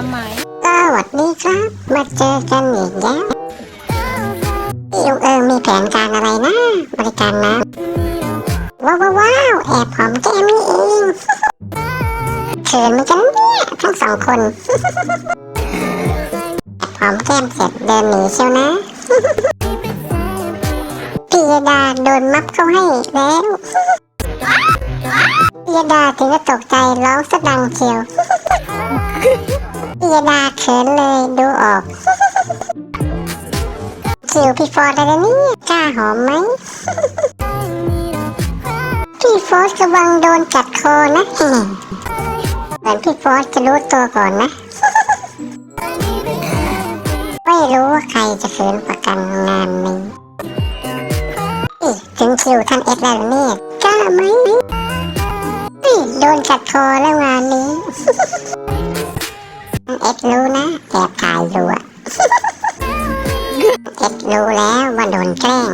ำไหมสวัสดีครับ มาเจอกันอีกแล้วลุงเอิงมีแผนการอะไรนะ บริการน้ำว้าวว้าวแอบหอมแก้มนี่เองเขินเหมือนกันเนี่ยทั้งสองคนแอบหอมแก้มเสร็จเดินหนีเชียวนะพี่ดาโดนมับเข้าให้แล้ว พี่ยดาถึงก็ตกใจร้องสะดังเชียวพี่ยดาเขินเลยดูออกคิวพี่ฟอร์ดอะไรนี่กล้าหอมไหมพี่ฟอร์ดกำลังโดนกัดคอนะเหมือนพี่ฟอร์ดจะรู้ตัวก่อนนะ ไม่รู้ว่าใครจะเขินประกันงานนี้อีถึงคิวท่านเอ็ดแล้วเหรนี่ยกล้าไหม ดนกัดคอแล้วงานนี้ เอ็ดรู้นะแอบถ่ายอยู่อะเอ็ดรู้แล้วว่าโดนแกล้ง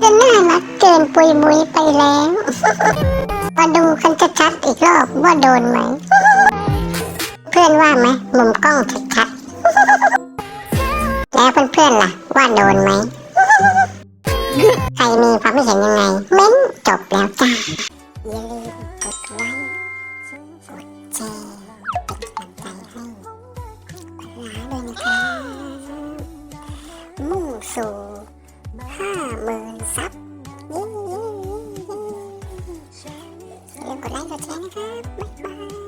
จะน่ารักเกินปุยมุยไปแล้วมาดูกันชัดๆอีกรอบว่าโดนไหม เพื่อนว่าไหมมุมกล้องชัดๆแล้วเพื่อนๆล่ะ ว่าโดนไหมใครมีความไม่เห็นยังไง เม้นจบแล้วจ้า ใจเป็นกำลังใจให้คุณหาด้วยนะครับมุ่งสู่ห้าหมื่นซับยิ่งยิ่งยิ่งอย่าลืมกดไลค์กดแชร์นะครับ บ๊ายบาย